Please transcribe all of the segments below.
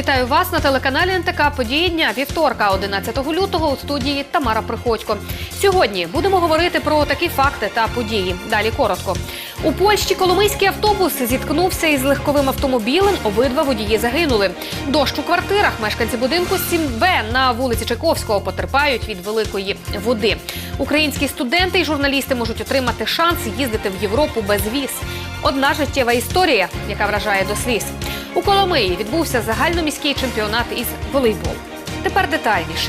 Вітаю вас на телеканалі НТК Події дня вівторка, 11 лютого у студії Тамара Приходько. Сьогодні будемо говорити про такі факти та події. Далі коротко. У Польщі коломийський автобус зіткнувся із легковим автомобілем. Обидва водії загинули. Дощ у квартирах мешканці будинку 7Б на вулиці Чайковського потерпають від великої води. Українські студенти і журналісти можуть отримати шанс їздити в Європу без віз. Одна життєва історія, яка вражає до сліз. У Коломиї відбувся загальноміський чемпіонат із волейболу. Тепер детальніше.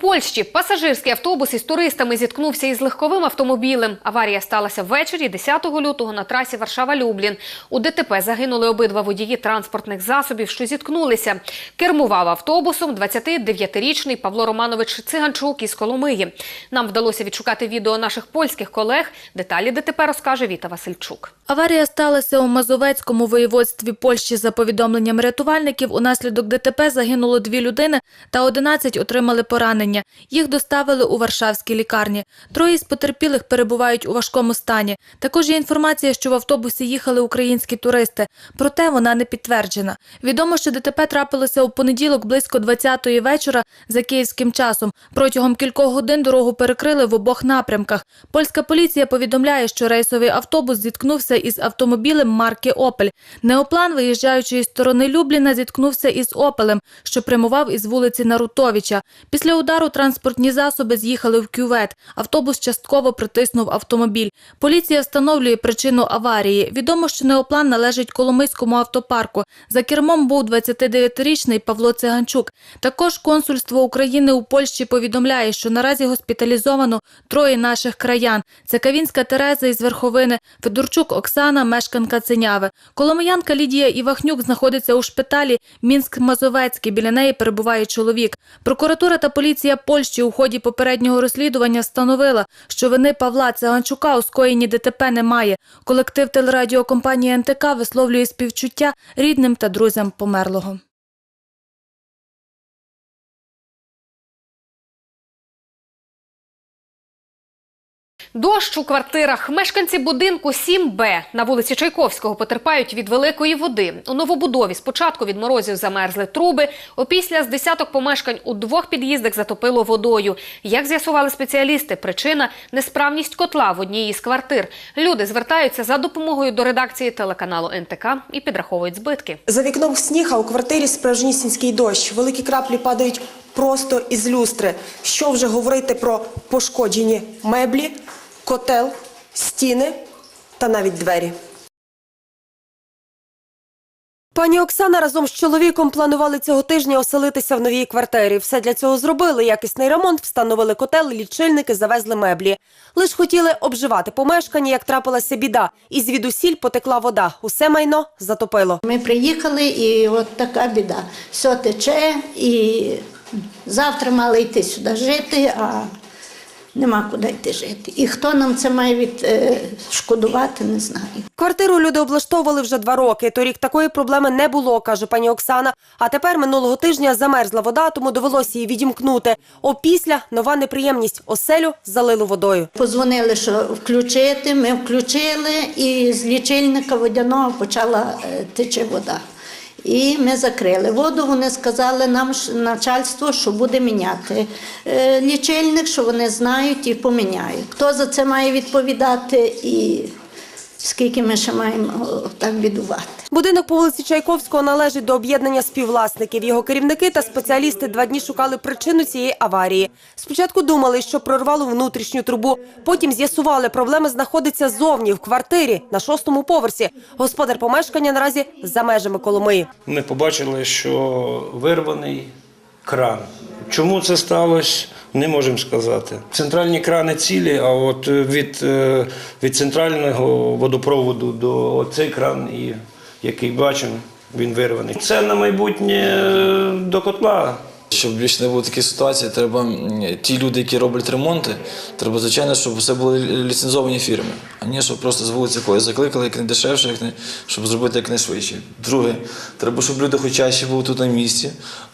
Польщі пасажирський автобус із туристами зіткнувся із легковим автомобілем. Аварія сталася ввечері 10 лютого на трасі Варшава-Люблін. У ДТП загинули обидва водії транспортних засобів, що зіткнулися. Кермував автобусом 29-річний Павло Романович Циганчук із Коломиї. Нам вдалося відшукати відео наших польських колег. Деталі ДТП розкаже Віта Васильчук. Аварія сталася у Мазовецькому воєводстві Польщі. За повідомленням рятувальників, унаслідок ДТП загинуло дві людини та 11 отримали поранення. Їх доставили у Варшавській лікарні. Троє з потерпілих перебувають у важкому стані. Також є інформація, що в автобусі їхали українські туристи, проте вона не підтверджена. Відомо, що ДТП трапилося у понеділок близько 20-ї вечора за київським часом. Протягом кількох годин дорогу перекрили в обох напрямках. Польська поліція повідомляє, що рейсовий автобус зіткнувся із автомобілем марки Опель. Неоплан, виїжджаючи із сторони Любліна, зіткнувся із Опелем, що прямував із вулиці Нарутовича. Після удару транспортні засоби з'їхали в кювет. Автобус частково притиснув автомобіль. Поліція встановлює причину аварії. Відомо, що Неоплан належить Коломийському автопарку. За кермом був 29-річний Павло Циганчук. Також консульство України у Польщі повідомляє, що наразі госпіталізовано троє наших краян. Це Кавінська Тереза із Верховини, Федорчук Оксана, мешканка Ценяви. Коломиянка Лідія Івахнюк знаходиться у шпиталі Мінськ-Мазовецький. Біля неї перебуває чоловік. Прокуратура та поліція Польщі у ході попереднього розслідування встановила, що вини Павла Циганчука у скоєнні ДТП немає. Колектив телерадіокомпанії НТК висловлює співчуття рідним та друзям померлого. Дощ у квартирах. Мешканці будинку 7Б на вулиці Чайковського потерпають від великої води. У новобудові спочатку від морозів замерзли труби, опісля з десяток помешкань у двох під'їздах затопило водою. Як з'ясували спеціалісти, причина – несправність котла в одній із квартир. Люди звертаються за допомогою до редакції телеканалу НТК і підраховують збитки. За вікном сніг, а у квартирі справжнісінький дощ. Великі краплі падають просто із люстри. Що вже говорити про пошкоджені меблі, котел, стіни та навіть двері. Пані Оксана разом з чоловіком планували цього тижня оселитися в новій квартирі. Все для цього зробили. Якісний ремонт, встановили котел, лічильники, завезли меблі. Лиш хотіли обживати помешкання, як трапилася біда. І звідусіль потекла вода. Усе майно затопило. Ми приїхали, і от така біда. Все тече, і завтра мали йти сюди жити, а нема куди йти жити. І хто нам це має відшкодувати, не знаю. Квартиру люди облаштовували вже два роки. Торік такої проблеми не було, каже пані Оксана. А тепер минулого тижня замерзла вода, тому довелося її відімкнути. Опісля нова неприємність оселю залило водою. Позвонили, що включити, ми включили, і з лічильника водяного почала е, тече вода. І ми закрили воду. Вони сказали нам начальство, що буде міняти е, лічильник, що вони знають і поміняють. Хто за це має відповідати і скільки ми ще маємо так бідувати. Будинок по вулиці Чайковського належить до об'єднання співвласників. Його керівники та спеціалісти два дні шукали причину цієї аварії. Спочатку думали, що прорвало внутрішню трубу. Потім з'ясували, проблема знаходиться зовні в квартирі на шостому поверсі. Господар помешкання наразі за межами Коломиї. Ми побачили, що вирваний кран. Чому це сталося, не можемо сказати. Центральні крани цілі, а от від, е, від центрального водопроводу до цей кран, і, який бачимо, він вирваний. Це на майбутнє е, до котла. Щоб більше не було таких ситуацій, треба ті люди, які роблять ремонти, треба, звичайно, щоб все були ліцензовані фірми, а не щоб просто з вулиці когось закликали, як не дешевше, як не, щоб зробити як не. Друге, треба, щоб люди хоч чаще були тут на місці,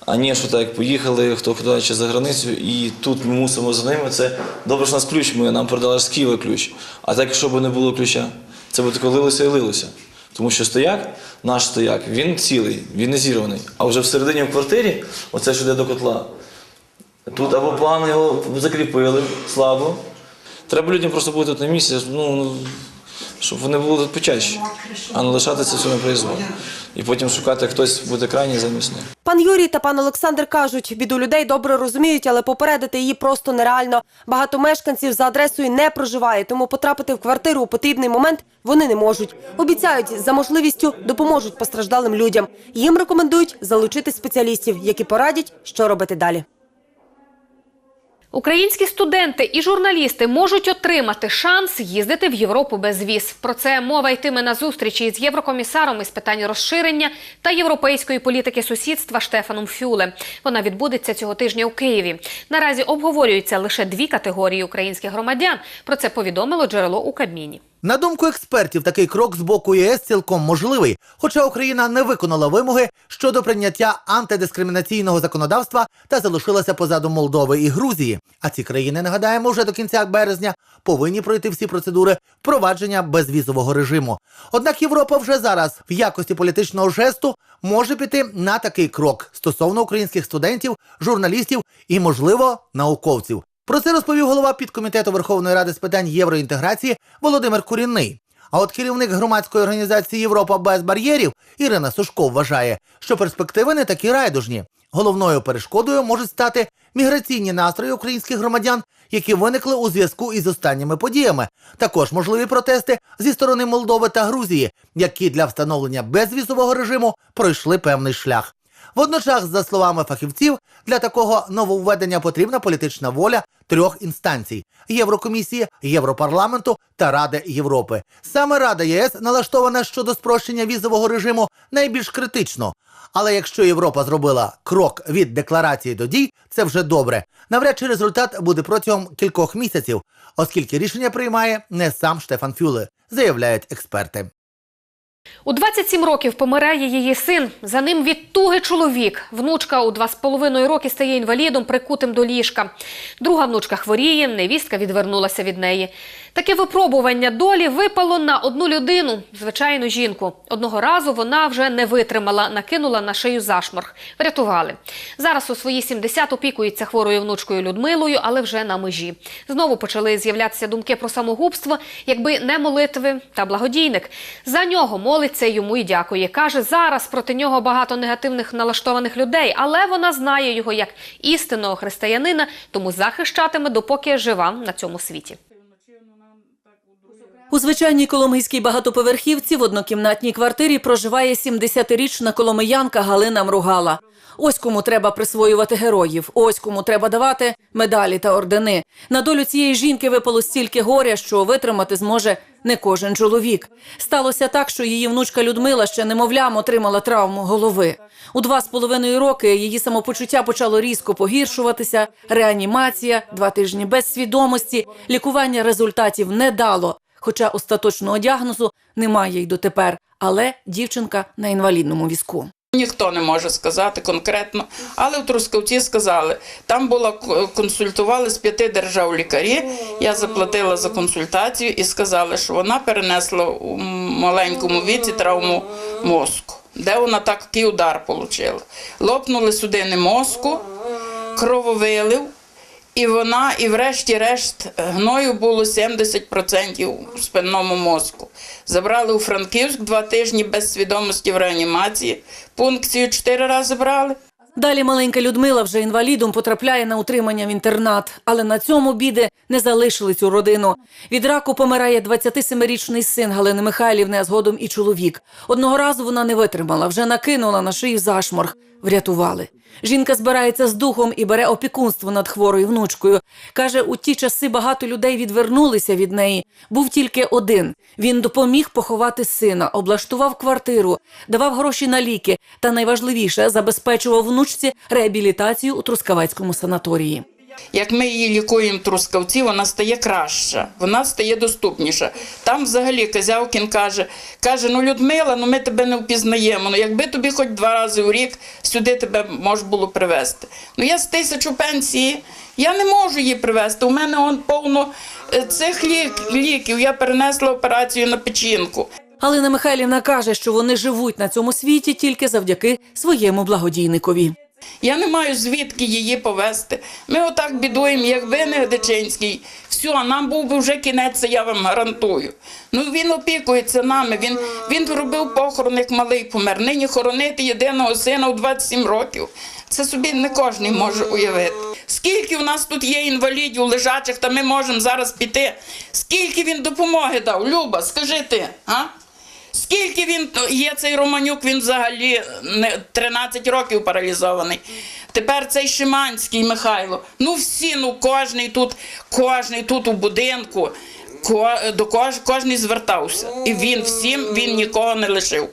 а не що так, поїхали, хто куди чи за границю, і тут ми мусимо за ними. Це добре, що у нас ключ, ми нам продали з Києва ключ. А так, якщо б не було ключа, це б тако лилося і лилося. Тому що стояк, наш стояк, він цілий, він не зірваний. А вже всередині в квартирі, оце що йде до котла, тут або погано його закріпили слабо. Треба людям просто бути тут на місці, ну, щоб вони були тут почаще, а не лишатися все на произвол. І потім шукати хтось буде крайній замість них. Пан Юрій та пан Олександр кажуть, біду людей добре розуміють, але попередити її просто нереально. Багато мешканців за адресою не проживає, тому потрапити в квартиру у потрібний момент вони не можуть. Обіцяють, за можливістю допоможуть постраждалим людям. Їм рекомендують залучити спеціалістів, які порадять, що робити далі. Українські студенти і журналісти можуть отримати шанс їздити в Європу без віз. Про це мова йтиме на зустрічі з єврокомісаром із питань розширення та європейської політики сусідства Штефаном Фюле. Вона відбудеться цього тижня у Києві. Наразі обговорюються лише дві категорії українських громадян. Про це повідомило джерело у Кабміні. На думку експертів, такий крок з боку ЄС цілком можливий, хоча Україна не виконала вимоги щодо прийняття антидискримінаційного законодавства та залишилася позаду Молдови і Грузії. А ці країни, нагадаємо, вже до кінця березня повинні пройти всі процедури впровадження безвізового режиму. Однак Європа вже зараз в якості політичного жесту може піти на такий крок стосовно українських студентів, журналістів і, можливо, науковців. Про це розповів голова підкомітету Верховної Ради з питань євроінтеграції Володимир Курінний. А от керівник громадської організації Європа без бар'єрів Ірина Сушко вважає, що перспективи не такі райдужні. Головною перешкодою можуть стати міграційні настрої українських громадян, які виникли у зв'язку із останніми подіями. Також можливі протести зі сторони Молдови та Грузії, які для встановлення безвізового режиму пройшли певний шлях. Водночас, за словами фахівців, для такого нововведення потрібна політична воля трьох інстанцій: Єврокомісії, Європарламенту та Ради Європи. Саме Рада ЄС налаштована щодо спрощення візового режиму найбільш критично. Але якщо Європа зробила крок від декларації до дій, це вже добре. Навряд чи результат буде протягом кількох місяців, оскільки рішення приймає не сам Штефан Фюле, заявляють експерти. У 27 років помирає її син. За ним від туги чоловік. Внучка у два з половиною роки стає інвалідом, прикутим до ліжка. Друга внучка хворіє, невістка відвернулася від неї. Таке випробування долі випало на одну людину, звичайну жінку. Одного разу вона вже не витримала, накинула на шию зашморг. Врятували. Зараз у свої 70 опікується хворою внучкою Людмилою, але вже на межі. Знову почали з'являтися думки про самогубство, якби не молитви та благодійник. За нього молиться йому і дякує. Каже, зараз проти нього багато негативних налаштованих людей, але вона знає його як істинного християнина, тому захищатиме, допоки жива на цьому світі. У звичайній коломийській багатоповерхівці в однокімнатній квартирі проживає 70-річна коломиянка Галина Мругала. Ось кому треба присвоювати героїв, ось кому треба давати медалі та ордени. На долю цієї жінки випало стільки горя, що витримати зможе не кожен чоловік. Сталося так, що її внучка Людмила ще немовлям отримала травму голови. У два з половиною роки її самопочуття почало різко погіршуватися. Реанімація, два тижні без свідомості, лікування результатів не дало. Хоча остаточного діагнозу немає й дотепер, але дівчинка на інвалідному візку. Ніхто не може сказати конкретно, але в Трускавці сказали. Там було к- консультували з п'яти держав лікарі. Я заплатила за консультацію і сказали, що вона перенесла у маленькому віці травму мозку, де вона такий удар отримала. Лопнули судини мозку, крововилив. І вона, і врешті-решт, гною було 70% у спинному мозку. Забрали у Франківськ два тижні без свідомості в реанімації. Пункцію чотири рази брали. Далі маленька Людмила вже інвалідом потрапляє на утримання в інтернат, але на цьому біди не залишили цю родину. Від раку помирає 27-річний син Галини Михайлівни, а згодом і чоловік. Одного разу вона не витримала, вже накинула на шию зашморг. Врятували. Жінка збирається з духом і бере опікунство над хворою внучкою. Каже, у ті часи багато людей відвернулися від неї. Був тільки один. Він допоміг поховати сина, облаштував квартиру, давав гроші на ліки та найважливіше забезпечував внучці реабілітацію у Трускавецькому санаторії. Як ми її лікуємо трускавці, вона стає краща, вона стає доступніша. Там взагалі Казявкін каже, каже, ну Людмила, ну ми тебе не впізнаємо. Ну якби тобі хоч два рази у рік сюди тебе можна було привезти. Ну я з тисячу пенсії, я не можу її привезти. У мене он повно е, цих лік, ліків. Я перенесла операцію на печінку. Галина Михайлівна каже, що вони живуть на цьому світі тільки завдяки своєму благодійникові. Я не маю звідки її повезти. Ми отак бідуємо, якби не Дичинський. Все, нам був би вже кінець, це я вам гарантую. Ну він опікується нами. Він, він робив похорон, як малий помер. Нині хоронити єдиного сина у 27 років. Це собі не кожен може уявити. Скільки у нас тут є інвалідів лежачих, та ми можемо зараз піти. Скільки він допомоги дав? Люба, скажи ти, а? Скільки він є цей Романюк, він взагалі не 13 років паралізований. Тепер цей Шиманський Михайло. Ну всі, ну кожний тут, кожний тут у будинку, до кож, кожний звертався. І він всім, він нікого не лишив.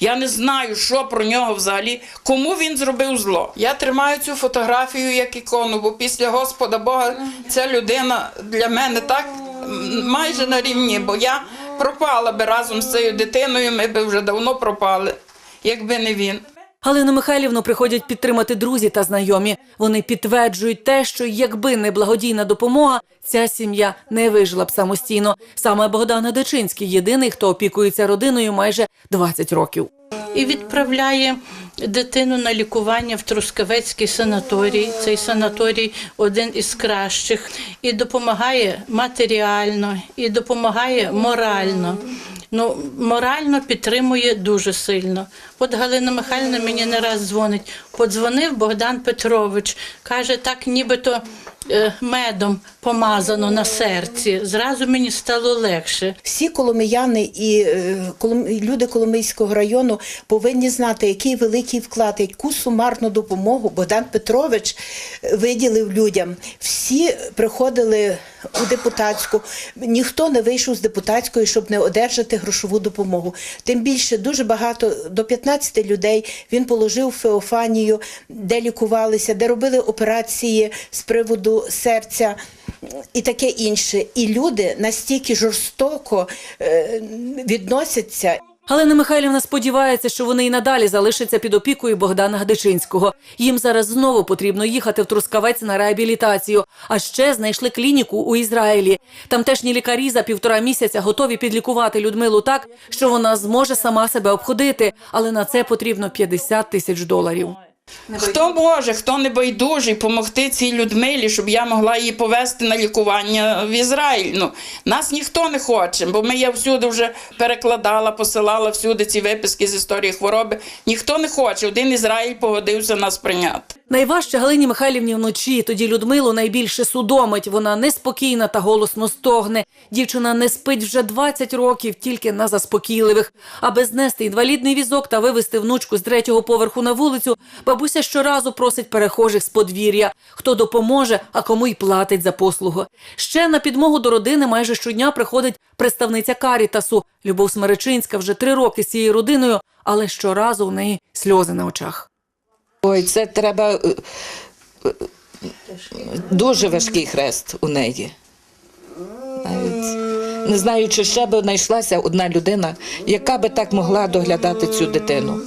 Я не знаю, що про нього взагалі, кому він зробив зло. Я тримаю цю фотографію як ікону, бо після Господа Бога ця людина для мене так майже на рівні, бо я пропала би разом з цією дитиною, ми би вже давно пропали, якби не він. Галину Михайлівну приходять підтримати друзі та знайомі. Вони підтверджують те, що якби не благодійна допомога, ця сім'я не вижила б самостійно. Саме Богдан Дечинський єдиний, хто опікується родиною майже 20 років. і відправляє дитину на лікування в Трускавецький санаторій. Цей санаторій один із кращих, і допомагає матеріально, і допомагає морально. Ну, морально підтримує дуже сильно. От Галина Михайлівна мені не раз дзвонить. Подзвонив Богдан Петрович, каже, так нібито е, медом помазано на серці. Зразу мені стало легше. Всі коломияни е, і люди Коломийського району повинні знати, який великий вклад, яку сумарну допомогу Богдан Петрович виділив людям. Всі приходили у депутатську, ніхто не вийшов з депутатської, щоб не одержати грошову допомогу. Тим більше дуже багато до 15 людей він положив Феофанію, де лікувалися, де робили операції з приводу серця і таке інше. І люди настільки жорстоко е, відносяться. Галина Михайлівна сподівається, що вони і надалі залишаться під опікою Богдана Гдичинського. Їм зараз знову потрібно їхати в Трускавець на реабілітацію. А ще знайшли клініку у Ізраїлі. Тамтешні лікарі за півтора місяця готові підлікувати Людмилу так, що вона зможе сама себе обходити, але на це потрібно 50 тисяч доларів. Хто може, хто не байдужий, допомогти цій Людмилі, щоб я могла її повезти на лікування в Ізраїль. Ну, нас ніхто не хоче, бо ми я всюди вже перекладала, посилала всюди ці виписки з історії хвороби. Ніхто не хоче. Один Ізраїль погодився нас прийняти. Найважче Галині Михайлівні вночі. Тоді Людмилу найбільше судомить. Вона неспокійна та голосно стогне. Дівчина не спить вже 20 років, тільки на заспокійливих. Аби знести інвалідний візок та вивезти внучку з третього поверху на вулицю, бабуся щоразу просить перехожих з подвір'я. Хто допоможе, а кому й платить за послугу. Ще на підмогу до родини майже щодня приходить представниця Карітасу. Любов Смеречинська вже три роки з цією родиною, але щоразу у неї сльози на очах. Ой, це треба е, е, дуже важкий хрест у неї. Навіть не знаю, чи ще би знайшлася одна людина, яка би так могла доглядати цю дитину.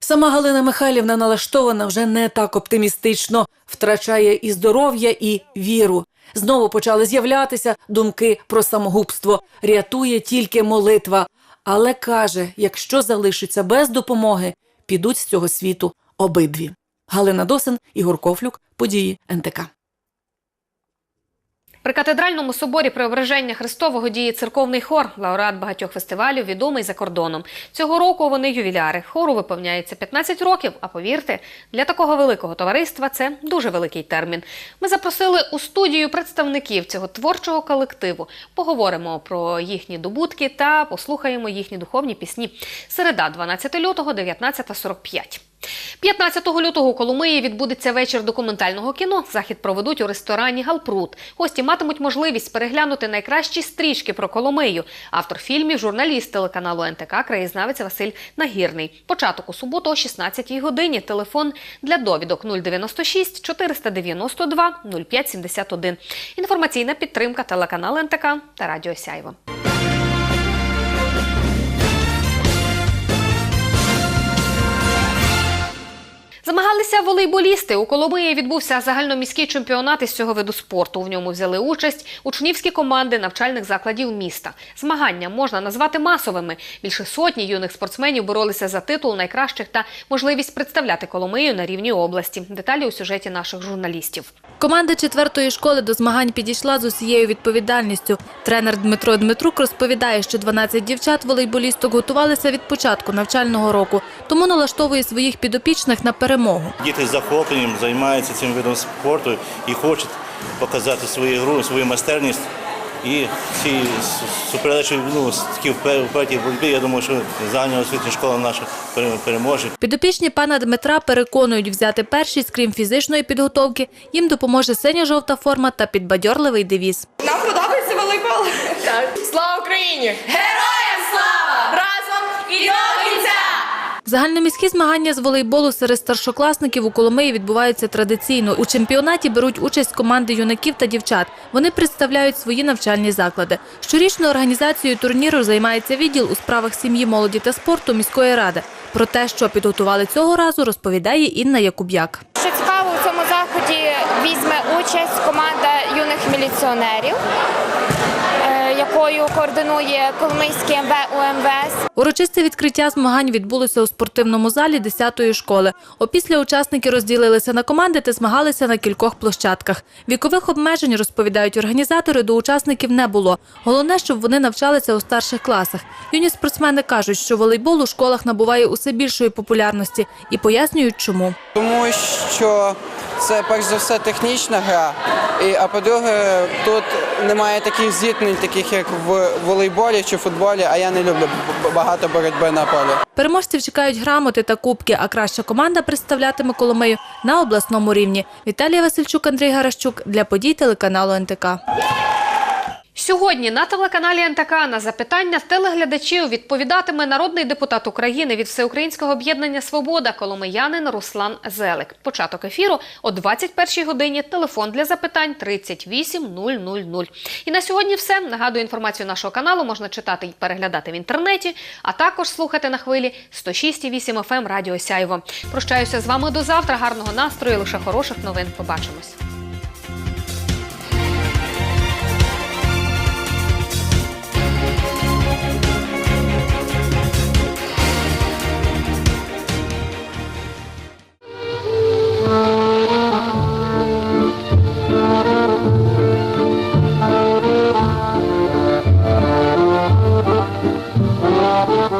Сама Галина Михайлівна налаштована вже не так оптимістично, втрачає і здоров'я, і віру. Знову почали з'являтися думки про самогубство. Рятує тільки молитва. Але каже, якщо залишиться без допомоги, підуть з цього світу обидві. Галина Досин, Ігор Кофлюк, події НТК. При катедральному соборі Преображення Христового діє церковний хор, лауреат багатьох фестивалів, відомий за кордоном. Цього року вони ювіляри. Хору виповняється 15 років. А повірте, для такого великого товариства це дуже великий термін. Ми запросили у студію представників цього творчого колективу. Поговоримо про їхні добутки та послухаємо їхні духовні пісні. Середа, 12 лютого, 19.45. 15 лютого у Коломиї відбудеться вечір документального кіно. Захід проведуть у ресторані Галпрут. Гості матимуть можливість переглянути найкращі стрічки про Коломию. Автор фільмів, журналіст телеканалу НТК, краєзнавець Василь Нагірний. Початок у суботу о 16 годині. Телефон для довідок 096 492 0571. Інформаційна підтримка телеканалу НТК та Радіо Сяйво. Змагалися волейболісти. У Коломиї відбувся загальноміський чемпіонат із цього виду спорту. В ньому взяли участь учнівські команди навчальних закладів міста. Змагання можна назвати масовими. Більше сотні юних спортсменів боролися за титул найкращих та можливість представляти Коломию на рівні області. Деталі у сюжеті наших журналістів. Команда четвертої школи до змагань підійшла з усією відповідальністю. Тренер Дмитро Дмитрук розповідає, що 12 дівчат волейболісток готувалися від початку навчального року, тому налаштовує своїх підопічних на перемогу. Діти з захопленням займаються цим видом спорту і хочуть показати свою гру, свою майстерність. І ці суперечі ну, такі впертій боротьбі, я думаю, що загальна освітня школа наша пере- переможе. Підопічні пана Дмитра переконують взяти першість, крім фізичної підготовки, їм допоможе синя-жовта форма та підбадьорливий девіз. Нам подобається волейбол. Так. Слава Україні! Героям слава! Разом і! Загальноміські змагання з волейболу серед старшокласників у Коломиї відбуваються традиційно. У чемпіонаті беруть участь команди юнаків та дівчат. Вони представляють свої навчальні заклади. Щорічно організацією турніру займається відділ у справах сім'ї, молоді та спорту міської ради. Про те, що підготували цього разу, розповідає Інна Якуб'як. Що цікаво, у цьому заході візьме участь команда юних міліціонерів, якою координує Коломийський МВ УМВС. Урочисте відкриття змагань відбулося у спортивному залі 10-ї школи. Опісля учасники розділилися на команди та змагалися на кількох площадках. Вікових обмежень, розповідають організатори, до учасників не було. Головне, щоб вони навчалися у старших класах. Юні спортсмени кажуть, що волейбол у школах набуває усе більшої популярності і пояснюють, чому. Тому що це перш за все технічна гра. І, а по-друге, тут немає таких зіткнень, таких як в волейболі чи футболі, а я не люблю багато боротьби на полі. Переможців чекають грамоти та кубки, а краща команда представлятиме Коломию на обласному рівні. Віталія Васильчук, Андрій Гаращук для подій телеканалу НТК. Сьогодні на телеканалі НТК на запитання телеглядачів відповідатиме народний депутат України від Всеукраїнського об'єднання Свобода коломиянин Руслан Зелик. Початок ефіру о 21 годині. Телефон для запитань 38 000. І на сьогодні все. Нагадую, інформацію нашого каналу можна читати і переглядати в інтернеті, а також слухати на хвилі 106,8 FM ем Радіо Сяйво. Прощаюся з вами до завтра. Гарного настрою, лише хороших новин. Побачимось. У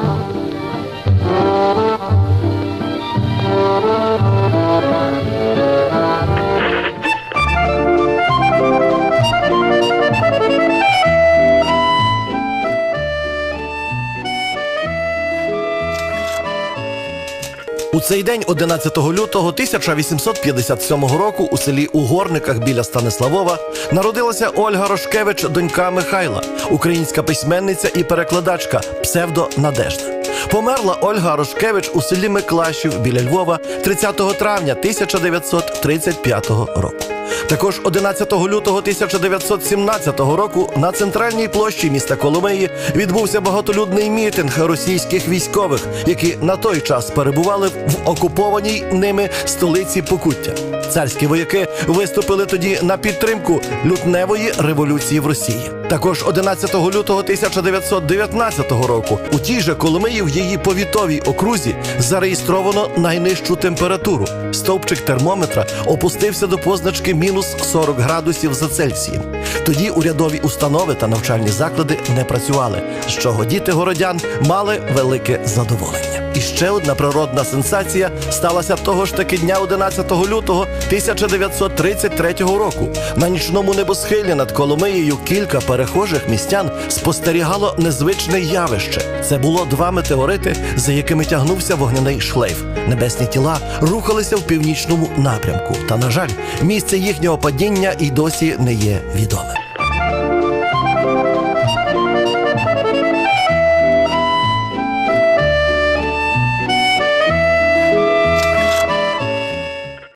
цей день, 11 лютого 1857 року, у селі Угорниках біля Станиславова народилася Ольга Рошкевич, донька Михайла, українська письменниця і перекладачка, псевдо Надежда. Померла Ольга Рошкевич у селі Миклашів біля Львова 30 травня 1935 року. Також 11 лютого 1917 року на центральній площі міста Коломиї відбувся багатолюдний мітинг російських військових, які на той час перебували в окупованій ними столиці Покуття. Царські вояки виступили тоді на підтримку лютневої революції в Росії. Також 11 лютого 1919 року у тій же Коломиї в її повітовій окрузі зареєстровано найнижчу температуру. Стовпчик термометра опустився до позначки мінус 40 градусів за Цельсієм. Тоді урядові установи та навчальні заклади не працювали, з чого діти городян мали велике задоволення. І ще одна природна сенсація сталася того ж таки дня 11 лютого 1933 року. На нічному небосхилі над Коломиєю кілька перехожих містян спостерігало незвичне явище. Це було два метеорити, за якими тягнувся вогняний шлейф. Небесні тіла рухалися в північному напрямку. Та, на жаль, місце їхнього падіння і досі не є відомим.